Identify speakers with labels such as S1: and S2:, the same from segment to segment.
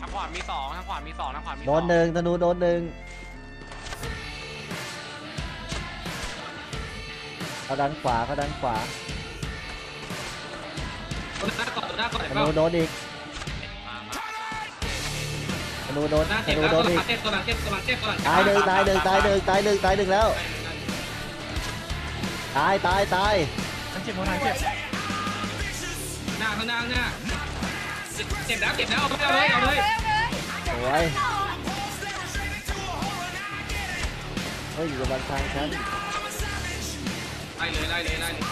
S1: ทางขวามีสองทางขวามีสองทางขวามีสอง
S2: โดนหนึ่งธนูโดนหนึ่งเขาดันขวาเขาดันขวา
S3: ตัวหน้าก่อนตัวหน้าก่อน
S2: ธ
S3: เปล่า
S2: นูโดนอีก
S1: มามา
S2: ธนูโดน
S3: หน้า
S2: ธ
S3: เจ็บ
S2: นู
S3: แล้ว
S2: โด
S3: ตัวนห
S2: อี
S3: ลั
S2: ก
S3: งเจ็บตัวหลังเจ็บตัวหลังเจ็บตัวหลังเจ็บ
S2: ตายหนึ่งตายหนึ่งตายหนึ่งตายหนึ่งตายหนึ่งแล้ว ตายตายตาย
S1: มันเจ็บหัวไหนเจ็บ
S3: หน้าข้างหน้าข้างหน้าเจ็บแล้วเจ็บแล้วเอาเลยเอาเลย
S2: สวยเฮ้ยอยู่บนทางฉัน
S3: ไล่เลยไล่เลยไล่เลย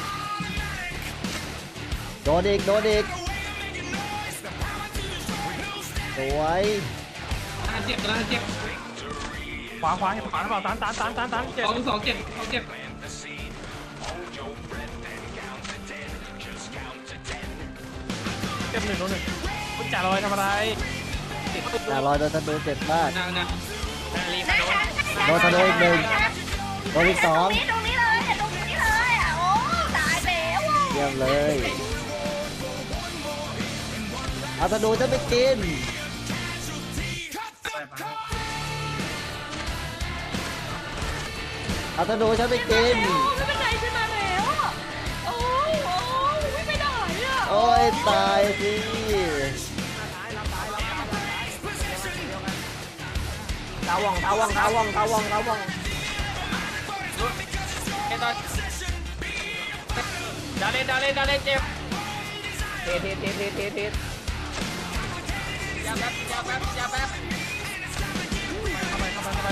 S2: โดนอีกโดนอีกสวย
S3: หน้าเจ็บตัวหน้าเจ็บ
S1: ขวาขวาขวาเปล่าตันตันตันตันตันเจ็บ
S3: สองสองเจ็บสองเจ็บ
S1: จ็บหนึ่งโดนหนึ่งคุณจ่าลอยทำอะไร
S2: แต่รอยโดนธนูเจ็บมาก
S3: หน้าหน้า
S1: รีบ
S4: ได้
S1: โดน
S4: ฉัน
S2: โดนธนูอีกหนึ่งโดนอีกสอง
S4: ตรงนี้เลยตรงนี้เลยอะโอ้ตายแล้วอะ
S2: เยี่ยมเลยเอาธนูจะไปกินเอาธนูฉันไปกิน ตายสิ
S1: ตาวองตาวองตาวองตาวองตาวองเฮ้ยตอ็ดาเลนดาเลนดาเลนเจ็บเทเทเทเทเทเทยาแป๊บยาแป๊บยาแป๊บเข้าไปเข้าไปเข้าไป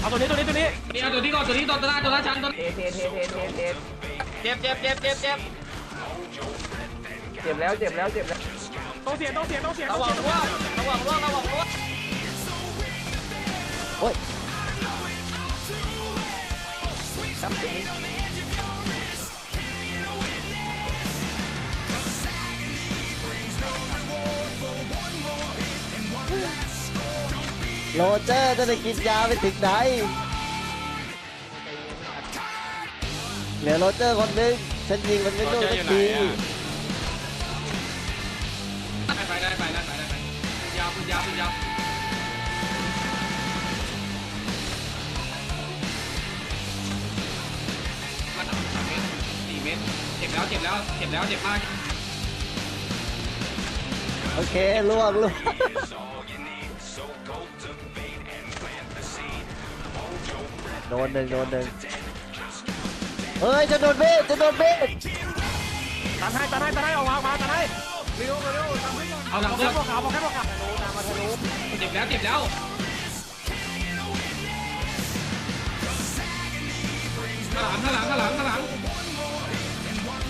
S1: เอาตัวนี้ตัวนี้ตัวนี้
S3: นี่เอาตัวนี้ก่อนตัวนี้ตัวหน้าตัวหน้าชั้นตัว
S1: เทเทเทเทเทเทเจ็บเจ็บเจ็บเจ็บเจ็บ เจ็บแล้วเจ็บแล้วเจ็บแล้วต้องเสียต้องเสียต้องเสียระวังร่วงระวังร่วงระวังร่วง
S2: โอ้ยโรเจอร์จะได้กินยาไปถึงไหนเหลือโรเจอร์คนหนึงฉันยิงมันไม่โดนสักที
S3: ยาวยาวยาวมันสามเมตรสี่เมตรเจ็บแล้วเจ็บแล้วเจ็บแล้วเจ็บมาก
S2: โอเคล่วงล่วงโดนหนึ่งโดนหนึ่งเฮ้ยจะโดนเบสจะโดนเบส
S1: ตันให้ตันให้ตันให้ออกมาออกมาตันให้เร็วเร็วตันให้ก่อน
S3: เอาหลังเสื้อ
S1: บอกขาบอกแค่บอกขาวตามมาทะลุ
S3: เจ็บแล้วเจ็บแล้วข้างหลังข้างหลังข้างหลังข้าง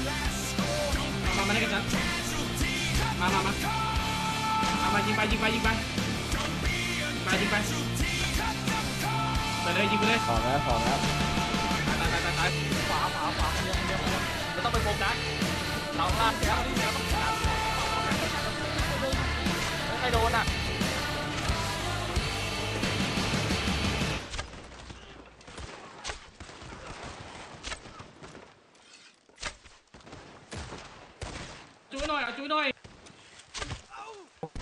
S3: หลังมามาได้กันจัดมามามามามายิงไปยิงไปยิงไปไปยิงไปไปเลยยิงไปเลย
S2: สอแล้วสอแล้ว
S3: ตายตายตายตาย
S1: ขวาขวาขวาเดียวเดียวไม่ต้องไปโฟกัสเราลากแล้วนี่เดี๋ยว
S3: น่อยอะจุ้ยหน่อย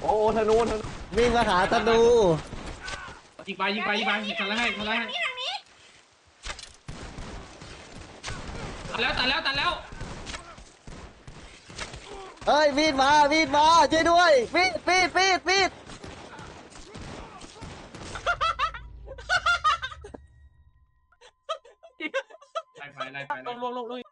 S1: โอ้ธนูธนู
S2: วิ่งมาหาธนู
S3: ยิงไปยิงไปยิงไปกันแล้วให้กันแล้วให้
S4: นี่ทางนี้
S3: ตัดแล้วตัดแล้วตัดแล้ว
S2: เฮ้ยมีดมามีดมาช่วยด้วยมีดมีดมีดมีด
S3: ไล่ไปไล่ไป
S1: ล
S3: ไล่
S1: งลงลงลง